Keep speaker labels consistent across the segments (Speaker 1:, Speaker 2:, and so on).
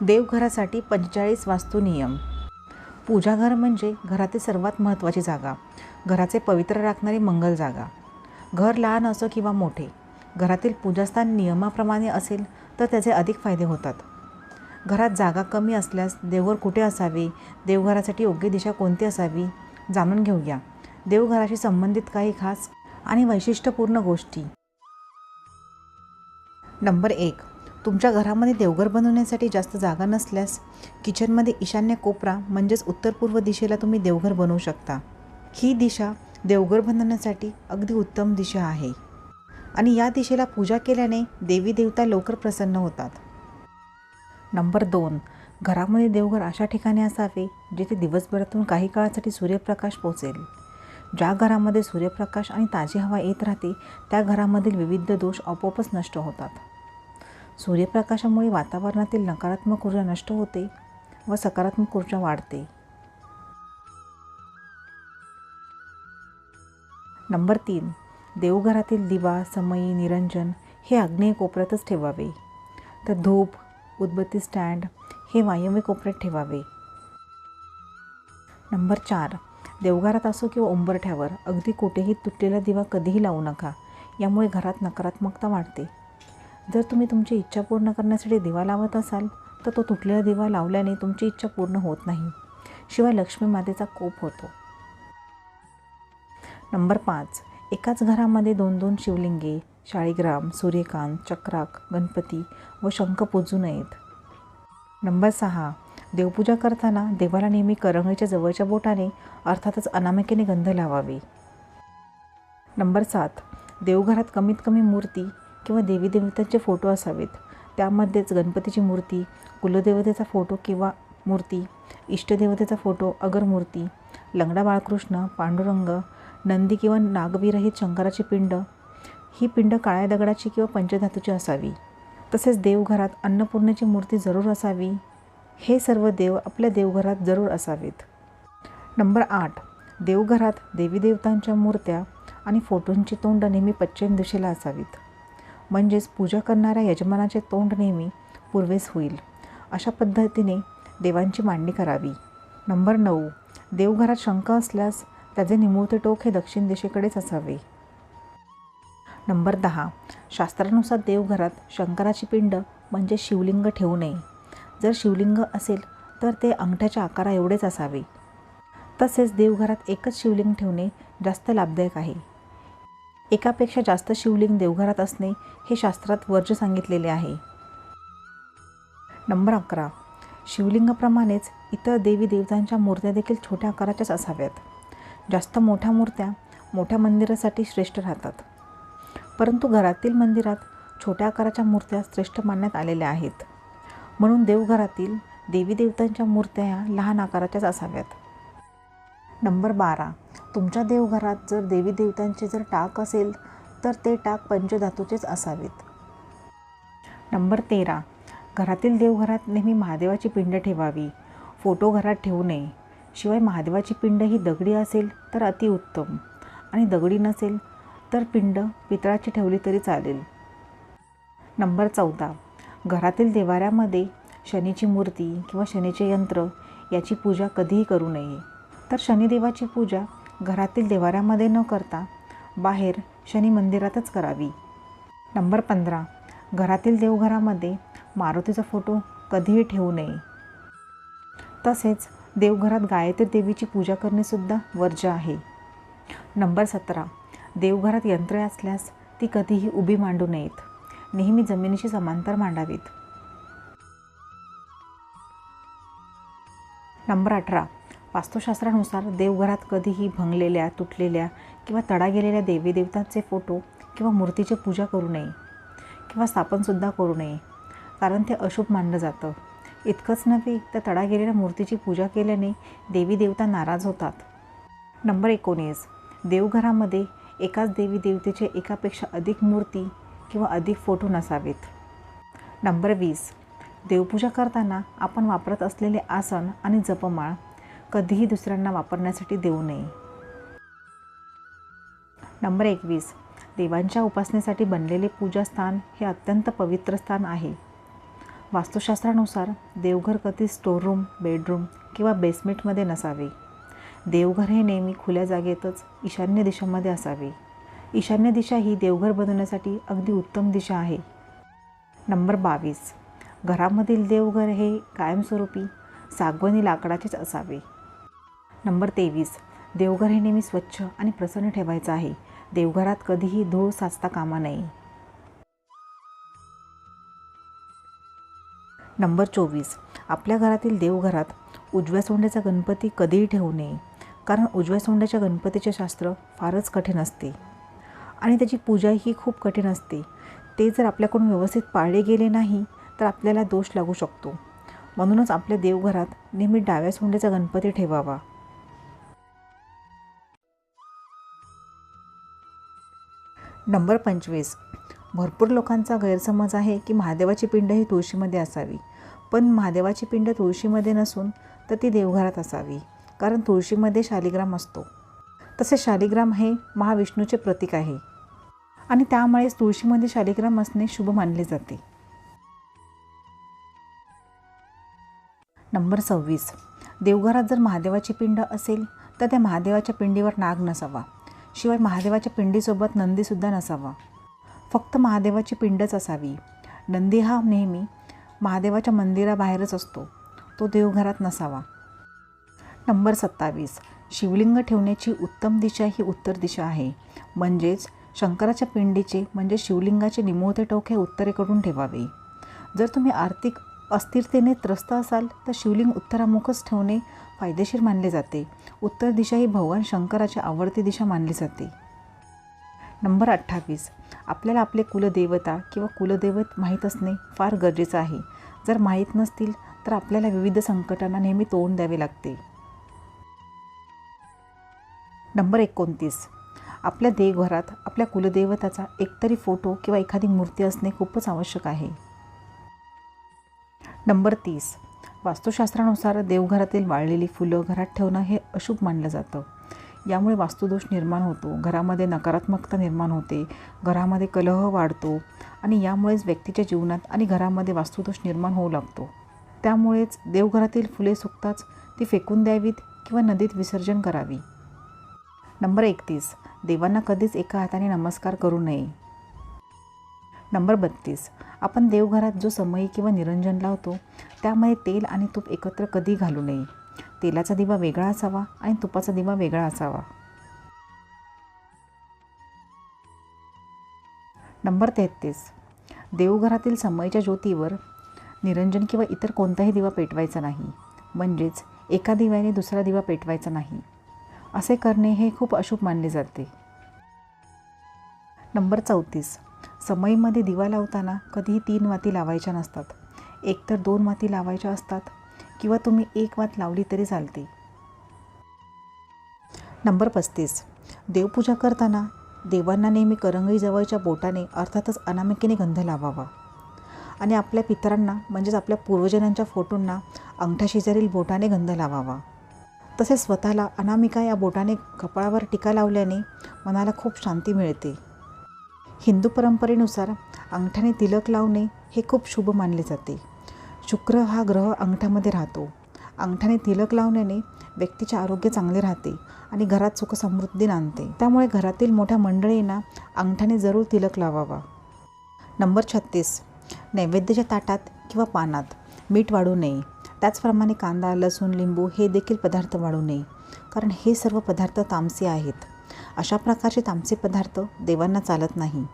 Speaker 1: देवघरासाठी पंचेचाळीस वास्तू नियम. पूजाघर म्हणजे घरातील सर्वात महत्त्वाची जागा. घराचे पवित्र राखणारी मंगल जागा. घर लहान असो किंवा मोठे घरातील पूजास्थान नियमाप्रमाणे असेल तर त्याचे अधिक फायदे होतात. घरात जागा कमी असल्यास देवघर कुठे असावे देवघरासाठी योग्य दिशा कोणती असावी जाणून घेऊया. देवघराशी संबंधित काही खास आणि वैशिष्ट्यपूर्ण गोष्टी. नंबर एक तुमच्या घरामध्ये देवघर बनवण्यासाठी जास्त जागा नसल्यास किचनमध्ये ईशान्य कोपरा म्हणजेच उत्तर पूर्व दिशेला तुम्ही देवघर बनवू शकता. ही दिशा देवघर बनवण्यासाठी अगदी उत्तम दिशा आहे. आणि या दिशेला पूजा केल्याने देवी देवता लवकर प्रसन्न होतात. नंबर दोन. घरामध्ये देवघर अशा ठिकाणी असावे जिथे दिवसभरातून काही काळासाठी सूर्यप्रकाश पोचेल ज्या घरामध्ये सूर्यप्रकाश आणि ताजी हवा येत राहते त्या घरामधील विविध दोष आपोआपच नष्ट होतात. सूर्यप्रकाशामुळे वातावरणातील नकारात्मक ऊर्जा नष्ट होते व सकारात्मक ऊर्जा वाढते. नंबर तीन देवघरातील दिवा समई निरंजन हे आग्नेय कोपऱ्यातच ठेवावे. तर धूप उदबत्ती स्टँड हे वायव्य कोपऱ्यात ठेवावे. नंबर चार देवघरात असो किंवा उंबरठ्यावर अगदी कुठेही तुटलेला दिवा कधीही लावू नका. यामुळे घरात नकारात्मकता वाढते. जर तुम्ही तुमची इच्छा पूर्ण करण्यासाठी दिवा लावत असाल तर तो तुटलेला दिवा लावल्याने तुमची इच्छा पूर्ण होत नाही. शिवाय लक्ष्मी मातेचा कोप होतो. नंबर पाच. एकाच घरामध्ये दोन दोन शिवलिंगे शाळीग्राम सूर्यकांत चक्राक गणपती व शंख पूजू नयेत. नंबर सहा. देवपूजा करताना देवाला नेहमी करंगळीच्या जवळच्या बोटाने अर्थातच अनामिकेने गंध लावावे. नंबर सात. देवघरात कमीत कमी मूर्ती किंवा देवी देवतांचे फोटो असावेत. त्यामध्येच गणपतीची मूर्ती कुलदेवतेचा फोटो किंवा मूर्ती इष्टदेवतेचा फोटो अगर मूर्ती लंगडा बाळकृष्ण पांडुरंग नंदी किंवा नागविरहित शंकराची पिंड. ही पिंड काळ्या दगडाची किंवा पंचधातूची असावी. तसेच देवघरात अन्नपूर्णेची मूर्ती जरूर असावी. हे सर्व देव आपल्या देवघरात जरूर असावेत. नंबर आठ. देवघरात देवी देवतांच्या मूर्त्या आणि फोटोंची तोंड नेहमी पश्चिम दिशेला असावीत. म्हणजेच पूजा करणाऱ्या यजमानाचे तोंड नेहमी पूर्वेस होईल. अशा पद्धतीने देवांची मांडणी करावी. नंबर नऊ. देवघरात शंख असल्यास त्याचे निमुळते टोक हे दक्षिण दिशेकडेच असावे. नंबर दहा. शास्त्रानुसार देवघरात शंकराची पिंड म्हणजे शिवलिंग ठेवू नये. जर शिवलिंग असेल तर ते अंगठ्याच्या आकारा एवढेच असावे. तसेच देवघरात एकच शिवलिंग ठेवणे जास्त लाभदायक आहे. एकापेक्षा जास्त शिवलिंग देवघरात असणे हे शास्त्रात वर्ज सांगितलेले आहे. नंबर अकरा. शिवलिंगाप्रमाणेच इतर देवी देवतांच्या मूर्त्या देखील छोट्या आकाराच्याच असाव्यात. जास्त मोठ्या मूर्त्या मोठ्या मंदिरासाठी श्रेष्ठ राहतात. परंतु घरातील मंदिरात छोट्या आकाराच्या मूर्त्या श्रेष्ठ मानण्यात आलेल्या आहेत. म्हणून देवघरातील देवी देवतांच्या मूर्त्या ह्या लहान आकाराच्याच असाव्यात. नंबर बारा. तुमच्या देवघरात जर देवी देवतांचे जर टाक असेल तर ते टाक पंचधातूचेच असावेत. नंबर तेरा. घरातील देवघरात नेहमी महादेवाची पिंड ठेवावी. फोटो घरात ठेवू नये. शिवाय महादेवाची पिंड ही दगडी असेल तर अतिउत्तम आणि दगडी नसेल तर पिंड पितळाची ठेवली तरी चालेल. नंबर चौदा. घरातील देवाऱ्यामध्ये शनीची मूर्ती किंवा शनीचे यंत्र याची पूजा कधीही करू नये. तर शनिदेवाची पूजा घरातील देवाऱ्यामध्ये न करता बाहेर शनी मंदिरातच करावी. नंबर पंधरा. घरातील देवघरामध्ये मारुतीचा फोटो कधीही ठेवू नये. तसेच देवघरात गायत्री देवीची पूजा करणेसुद्धा वर्ज्य आहे. नंबर सतरा. देवघरात यंत्रे असल्यास ती कधीही उभी मांडू नयेत. नेहमी जमिनीशी समांतर मांडावीत. नंबर अठरा. वास्तुशास्त्रानुसार देवघरात कधीही भंगलेल्या तुटलेल्या किंवा तडा गेलेल्या देवी देवतांचे फोटो किंवा मूर्तीची पूजा करू नये किंवा स्थापनसुद्धा करू नये कारण ते अशुभ मानलं जातं. इतकंच नव्हे तर तडा गेलेल्या मूर्तीची पूजा केल्याने देवी देवता नाराज होतात. नंबर एकोणीस. देवघरामध्ये एकाच देवी देवतेचे एकापेक्षा अधिक मूर्ती किंवा अधिक फोटो नसावेत. नंबर वीस. देवपूजा करताना आपण वापरत असलेले आसन आणि जपमाळ कधीही दुसऱ्यांना वापरण्यासाठी देऊ नये. नंबर एकवीस. देवांच्या उपासनेसाठी बनलेले पूजास्थान हे अत्यंत पवित्र स्थान आहे. वास्तुशास्त्रानुसार देवघर कधी स्टोररूम बेडरूम किंवा बेसमेंटमध्ये नसावे. देवघर हे नेहमी खुल्या जागेतच ईशान्य दिशेमध्ये असावे. ईशान्य दिशा ही देवघर बनवण्यासाठी अगदी उत्तम दिशा आहे. नंबर बावीस. घरामधील देवघर हे कायमस्वरूपी सागवणी लाकडाचेच असावे. नंबर तेवीस. देवघर हे नेहमी स्वच्छ आणि प्रसन्न ठेवायचं आहे. देवघरात कधीही धूळ साचता कामा नये. नंबर चोवीस. आपल्या घरातील देवघरात उजव्या सोंड्याचा गणपती कधीही ठेवू नये. कारण उजव्या सोंड्याच्या गणपतीचे शास्त्र फारच कठीण असते. आणि त्याची पूजाही खूप कठीण असते. ते जर आपल्याकडून व्यवस्थित पाळले गेले नाही तर आपल्याला दोष लागू शकतो. म्हणूनच आपल्या देवघरात नेहमी डाव्या सोंड्याचा गणपती ठेवावा. नंबर पंचवीस. भरपूर लोकांचा गैरसमज आहे की महादेवाची पिंड ही तुळशीमध्ये असावी. पण महादेवाची पिंड तुळशीमध्ये नसून तर ती देवघरात असावी कारण तुळशीमध्ये शालिग्राम असतो. तसे शालिग्राम हे महाविष्णूचे प्रतीक आहे. आणि त्यामुळेच तुळशीमध्ये शालिग्राम असणे शुभ मानले जाते. नंबर सव्वीस. देवघरात जर महादेवाची पिंड असेल तर त्या महादेवाच्या पिंडीवर नाग नसावा. शिवाय महादेवाच्या पिंडीसोबत नंदीसुद्धा नसावा. फक्त महादेवाची पिंडच असावी. नंदी हा नेहमी महादेवाच्या मंदिराबाहेरच असतो. तो देवघरात नसावा. नंबर सत्तावीस. शिवलिंग ठेवण्याची उत्तम दिशा ही उत्तर दिशा आहे. म्हणजेच शंकराच्या पिंडीचे म्हणजे शिवलिंगाचे निमोते टोक हे उत्तरेकडून ठेवावे. जर तुम्ही आर्थिक अस्थिरतेने त्रस्त असाल तर शिवलिंग उत्तरामुखच ठेवणे फायदेशीर मानले जाते. उत्तर दिशा ही भगवान शंकराची आवडती दिशा मानली जाते. नंबर अठ्ठावीस. आपल्याला आपले कुलदेवता किंवा कुलदैवत माहीत असणे फार गरजेचं आहे. जर माहीत नसतील तर आपल्याला विविध संकटांना नेहमी तोंड द्यावे लागते. नंबर एकोणतीस. आपल्या देवघरात आपल्या कुलदेवताचा एकतरी फोटो किंवा एखादी मूर्ती असणे खूपच आवश्यक आहे. नंबर तीस. वास्तुशास्त्रानुसार देवघरातील वाळलेली फुलं घरात ठेवणं हे अशुभ मानलं जातं. यामुळे वास्तुदोष निर्माण होतो. घरामध्ये नकारात्मकता निर्माण होते. घरामध्ये कलह वाढतो आणि यामुळेच व्यक्तीच्या जीवनात आणि घरामध्ये वास्तुदोष निर्माण होऊ लागतो. त्यामुळेच देवघरातील फुले सुकताच ती फेकून द्यावीत किंवा नदीत विसर्जन करावी. नंबर एकतीस. देवांना कधीच एका हाताने नमस्कार करू नये. नंबर बत्तीस. आपण देवघरात जो समयी किंवा निरंजन लावतो त्यामध्ये तेल आणि तूप एकत्र कधी घालू नये. तेलाचा दिवा वेगळा असावा आणि तुपाचा दिवा वेगळा असावा. नंबर तेहतीस. देवघरातील समयीच्या ज्योतीवर निरंजन किंवा इतर कोणताही दिवा पेटवायचा नाही. म्हणजेच एका दिव्याने दुसरा दिवा पेटवायचा नाही. असे करणे हे खूप अशुभ मानले जाते. नंबर चौतीस. समईमध्ये दिवा लावताना कधीही तीन वाती लावायच्या नसतात. एकतर दोन वाती लावायच्या असतात किंवा तुम्ही एक वात लावली तरी चालते. नंबर पस्तीस. देवपूजा करताना देवांना नेहमी करंगईजवळच्या बोटाने अर्थातच अनामिकेने गंध लावावा. आणि आपल्या पितरांना म्हणजेच आपल्या पूर्वजनांच्या फोटोंना अंगठा शेजारील बोटाने गंध लावावा. तसेच स्वतःला अनामिका या बोटाने कपाळावर टीका लावल्याने मनाला खूप शांती मिळते. हिंदू परंपरेनुसार अंगठ्याने तिलक लावणे हे खूप शुभ मानले जाते. शुक्र हा ग्रह अंगठ्यामध्ये राहतो. अंगठ्याने तिलक लावण्याने व्यक्तीचे आरोग्य चांगले राहते आणि घरात सुखसमृद्धी नांदते. त्यामुळे घरातील मोठ्या मंडळींना अंगठ्याने जरूर तिलक लावावा. नंबर छत्तीस. नैवेद्याच्या ताटात किंवा पानात मीठ वाढू नये. त्याचप्रमाणे कांदा लसूण लिंबू हे देखील पदार्थ वाढू नये. कारण हे सर्व पदार्थ तामसी आहेत. अशा प्रकारचे तामसे पदार्थ देवांना चालत नाही.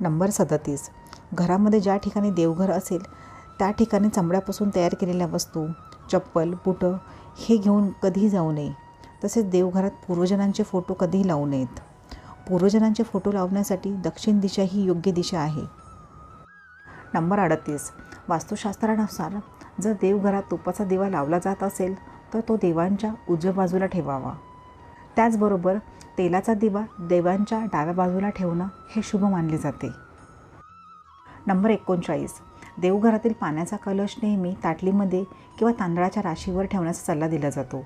Speaker 1: नंबर सदतीस. घरामध्ये ज्या ठिकाणी देवघर असेल त्या ठिकाणी चांबड्यापासून तयार केलेल्या वस्तू चप्पल बुटं हे घेऊन कधीही जाऊ नये. तसेच देवघरात पूर्वजनांचे फोटो कधीही लावू नयेत. पूर्वजनांचे फोटो लावण्यासाठी दक्षिण दिशा ही योग्य दिशा आहे. नंबर अडतीस. वास्तुशास्त्रानुसार जर देवघरात तुपाचा दिवा लावला जात असेल तर तो देवांच्या उजव्या बाजूला ठेवावा. त्याचबरोबर तेलाचा दिवा देवांच्या डाव्या बाजूला ठेवणं हे शुभ मानले जाते. नंबर एकोणचाळीस. देवघरातील पाण्याचा कलश नेहमी ताटलीमध्ये किंवा तांदळाच्या राशीवर ठेवण्याचा सल्ला दिला जातो.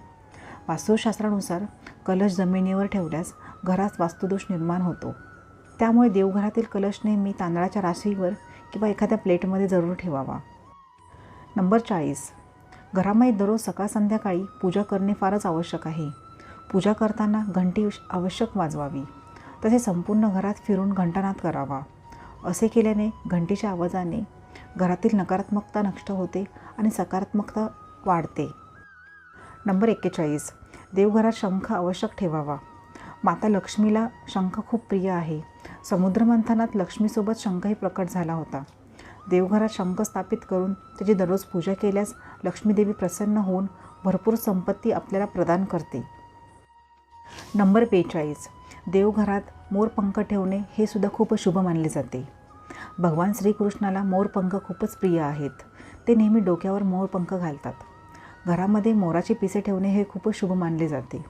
Speaker 1: वास्तुशास्त्रानुसार कलश जमिनीवर ठेवल्यास घरात वास्तुदोष निर्माण होतो. त्यामुळे देवघरातील कलश नेहमी तांदळाच्या राशीवर किंवा एखाद्या प्लेटमध्ये जरूर ठेवावा. नंबर चाळीस. घरामध्ये दररोज सकाळ संध्याकाळी पूजा करणे फारच आवश्यक आहे. पूजा करताना घंटी आवश्यक वाजवावी. तसे संपूर्ण घरात फिरून घंटानाद करावा. असे केल्याने घंटीच्या आवाजाने घरातील नकारात्मकता नष्ट होते आणि सकारात्मकता वाढते. नंबर एक्केचाळीस. देवघरात शंख आवश्यक ठेवावा. माता लक्ष्मीला शंख खूप प्रिय आहे. समुद्रमंथनात लक्ष्मीसोबत शंखही प्रकट झाला होता. देवघरात शंख स्थापित करून त्याची दररोज पूजा केल्यास लक्ष्मीदेवी प्रसन्न होऊन भरपूर संपत्ती आपल्याला प्रदान करते. नंबर बेचाळीस. देवघरात मोरपंख ठेवणे हे सुद्धा खूप शुभ मानले जाते. भगवान श्रीकृष्णाला मोरपंख खूपच प्रिय आहेत. ते नेहमी डोक्यावर मोरपंख घालतात. घरामध्ये मोराची पिसे ठेवणे हे खूपच शुभ मानले जाते.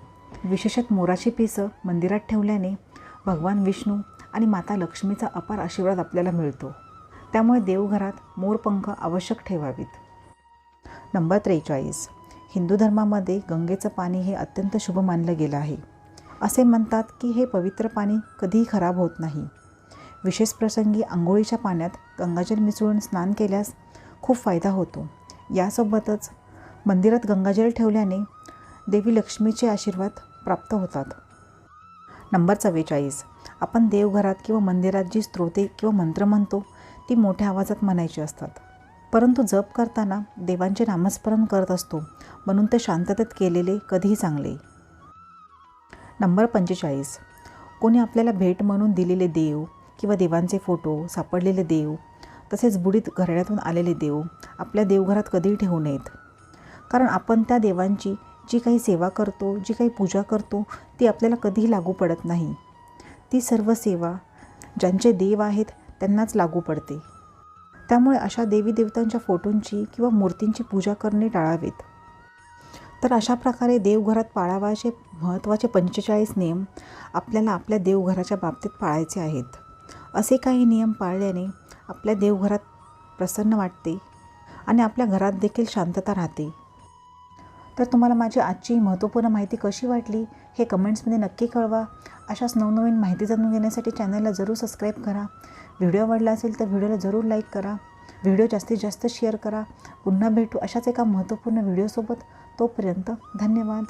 Speaker 1: विशेषत मोराची पिसं मंदिरात ठेवल्याने भगवान विष्णू आणि माता लक्ष्मीचा अपार आशीर्वाद आपल्याला मिळतो. त्यामुळे देवघरात मोरपंख आवश्यक ठेवावीत. नंबर त्रेचाळीस. हिंदू धर्मामध्ये गंगेचं पाणी हे अत्यंत शुभ मानलं गेलं आहे. असे म्हणतात की हे पवित्र पाणी कधीही खराब होत नाही. विशेष प्रसंगी आंघोळीच्या पाण्यात गंगाजल मिसळून स्नान केल्यास खूप फायदा होतो. यासोबतच मंदिरात गंगाजल ठेवल्याने देवी लक्ष्मीचे आशीर्वाद प्राप्त होतात. नंबर चव्वेचाळीस. आपण देवघरात किंवा मंदिरात जी स्त्रोते किंवा मंत्र म्हणतो ती मोठ्या आवाजात म्हणायची असतात. परंतु जप करताना देवांचे नामस्मरण करत असतो म्हणून ते शांततेत केलेले कधीही चांगले. नंबर पंचेचाळीस. कोणी आपल्याला भेट म्हणून दिलेले देव किंवा देवांचे फोटो सापडलेले देव तसेच बुडीत घराण्यातून आलेले देव आपल्या देवघरात कधीही ठेवू नयेत. कारण आपण त्या देवांची जी काही सेवा करतो जी काही पूजा करतो ती आपल्याला कधीही लागू पडत नाही. ती सर्व सेवा ज्यांचे देव आहेत त्यांनाच लागू पडते. त्यामुळे अशा देवी देवतांच्या फोटोंची किंवा मूर्तींची पूजा करणे टाळावेत. तर अशा प्रकारे देवघरात पाळावाचे महत्त्वाचे पंचेचाळीस नियम आपल्याला आपल्या देवघराच्या बाबतीत पाळायचे आहेत. असे काही नियम पाळल्याने आपल्या देवघरात प्रसन्न वाटते आणि आपल्या घरात देखील शांतता राहते. तर तुम्हाला माझी आजची महत्त्वपूर्ण माहिती कशी वाटली हे कमेंट्समध्ये नक्की कळवा. अशाच नवनवीन माहिती जाणून घेण्यासाठी चॅनलला जरूर सबस्क्राईब करा. व्हिडिओ आवडला असेल तर व्हिडिओला जरूर लाईक करा. व्हिडिओ जास्तीत जास्त शेअर करा. पुन्हा भेटू अशाच एका महत्त्वपूर्ण व्हिडिओसोबत. तोपर्यंत धन्यवाद.